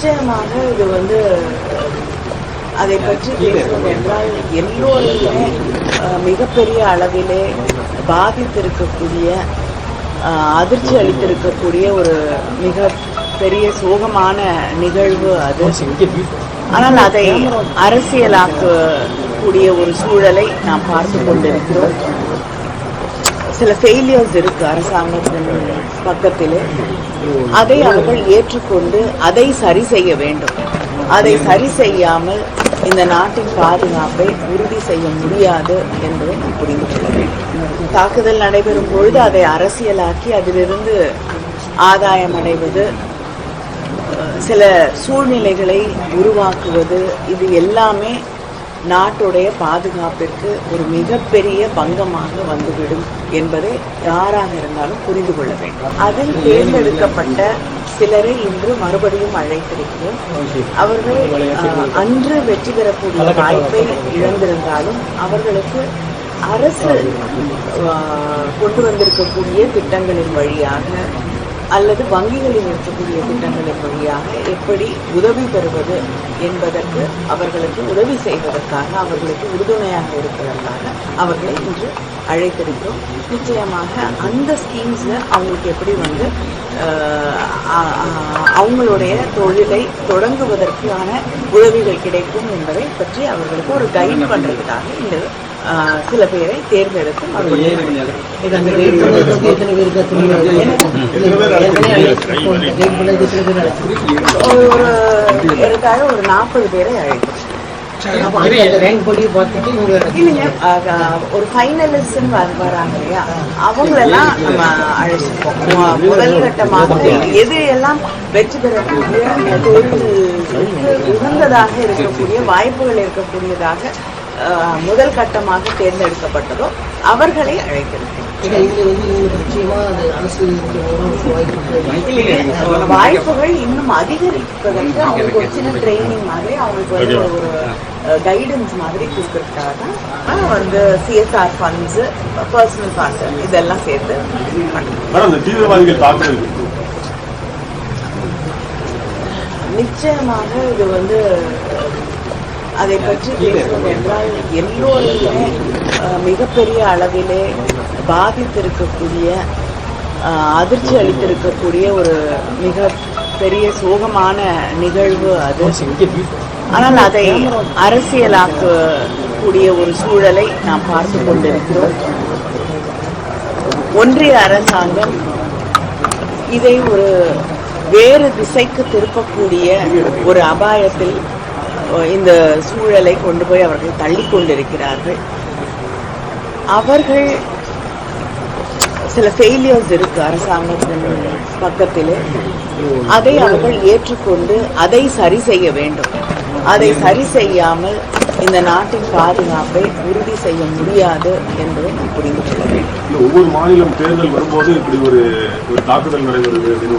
நிச்சயமாக இது வந்து அதை பற்றி பேசுவது என்றால் எல்லோருமே மிகப்பெரிய அளவிலே பாதித்திருக்கக்கூடிய அதிர்ச்சி அளித்திருக்கக்கூடிய ஒரு மிக பெரிய சோகமான நிகழ்வு அது. ஆனால் அதை அரசியலாக்கக்கூடிய ஒரு சூழலை நாம் பார்த்து கொண்டிருக்கிறோம். சில ஃபெயிலியர்ஸ் இருக்கு அரசாங்கத்தின் பக்கத்திலே. அதை அவர்கள் ஏற்றுக்கொண்டு அதை சரி செய்ய வேண்டும். அதை சரி செய்யாமல் இந்த நாட்டின் பாதுகாப்பை உறுதி செய்ய முடியாது என்பதை நாம் புரிந்து கொள்ள வேண்டும். தாக்குதல் நடைபெறும் பொழுது அதை அரசியலாக்கி அதிலிருந்து ஆதாயம் அடைவது சில சூழ்நிலைகளை உருவாக்குவது இது எல்லாமே நாட்டுடைய பாதுகாப்பிற்கு ஒரு மிகப்பெரிய பங்கமாக வந்துவிடும் என்பதை யாராக இருந்தாலும் புரிந்து கொள்ள வேண்டும். அதில் தேர்ந்தெடுக்கப்பட்ட சிலரை இன்று மறுபடியும் அழைத்திருக்கிறோம். அவர்கள் அஹ், அன்று வெற்றி பெறக்கூடிய வாய்ப்பை இழந்திருந்தாலும் அவர்களுக்கு அரசு அஹ், கொண்டு வந்திருக்கக்கூடிய திட்டங்களின் வழியாக அல்லது வங்கிகளில் இருக்கக்கூடிய திட்டங்களின் வழியாக எப்படி உதவி பெறுவது என்பதற்கு அவர்களுக்கு உதவி செய்வதற்காக அவர்களுக்கு உறுதுணையாக இருப்பதற்காக அவர்களை இன்று அழைத்திருக்கிறோம். நிச்சயமாக அந்த ஸ்கீம்ஸில் அவங்களுக்கு எப்படி வந்து அவங்களுடைய தொழிலை தொடங்குவதற்கான உதவிகள் கிடைக்கும் என்பதை பற்றி அவர்களுக்கு ஒரு கைட் பண்ணுறதுக்காக இந்த சில பேரை அழைச்சிருக்கீங்க? ஒரு ஏறத்தாழ ஒரு நாற்பது பேரை அஹ், ஒரு ஃபைனலிஸ்ட் வராங்க இல்லையா? அவங்களெல்லாம் நம்ம அழைச்சிருக்கோம் முதல் கட்டமாக எது எல்லாம் வெற்றி பெறக்கூடிய உகந்ததாக இருக்கக்கூடிய வாய்ப்புகள் இருக்கக்கூடியதாக முதல் கட்டமாக தேர்ந்தெடுக்கப்பட்டதோ அவர்களை இல்லைங்க, வாய்ப்புகள் இன்னும் அதிகரிப்பதற்கு அவங்களுக்கு ஒரு சின்ன ட்ரைனிங் மாதிரி அவங்களுக்கு வந்து ஒரு கைடன்ஸ் மாதிரி கொடுக்கறதுக்காக தான் வந்து சிஎஸ்ஆர் ஃபண்ட்ஸ் பர்சனல் ஃபண்ட் இதெல்லாம் சேர்த்து நிச்சயமாக இது வந்து அதை பற்றி பேசுவது என்றால் எல்லோருமே மிகப்பெரிய அளவிலே பாதித்திருக்கக்கூடிய அதிர்ச்சி அளித்திருக்கக்கூடிய ஒரு மிக பெரிய சோகமான நிகழ்வு அது. ஆனால் அதை அரசியலாக்கக்கூடிய ஒரு சூழலை நாம் பார்த்து கொண்டிருக்கிறோம். ஒன்றிய அரசாங்கம் இதை ஒரு வேறு திசைக்கு திருப்பக்கூடிய ஒரு அபாயத்தில் இந்த சூழலை கொண்டு போய் அவர்கள் தள்ளி கொண்டிருக்கிறார்கள். அவர்கள் சில ஃபெயிலியர்ஸ் இருக்கு அரசாங்கத்தின் பக்கத்தில். அதை அவர்கள் ஏற்றுக்கொண்டு அதை சரி செய்ய வேண்டும். அதை சரி செய்யாமல் இந்த நாட்டின் பாதுகாப்பை உறுதி செய்ய முடியாது என்பதை நாம் புரிந்து கொள்ள வேண்டும். ஒவ்வொரு மாநிலம் தேர்தல் வரும்போது இப்படி ஒரு ஒரு தாக்குதல் நடைபெறுது அப்படின்னு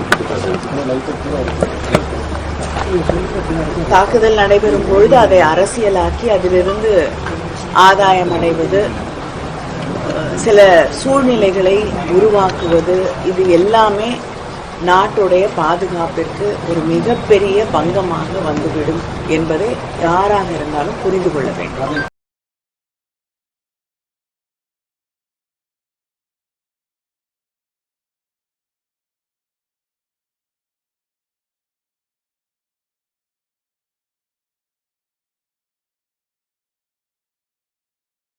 தாக்குதல் நடைபெறும் பொழுது அதை அரசியலாக்கி அதிலிருந்து ஆதாயம் அடைவது சில சூழ்நிலைகளை உருவாக்குவது இது எல்லாமே நாட்டுடைய பாதுகாப்பிற்கு ஒரு மிகப்பெரிய பங்கமாக வந்துவிடும் என்பதை யாராக இருந்தாலும் புரிந்து கொள்ள வேண்டும்.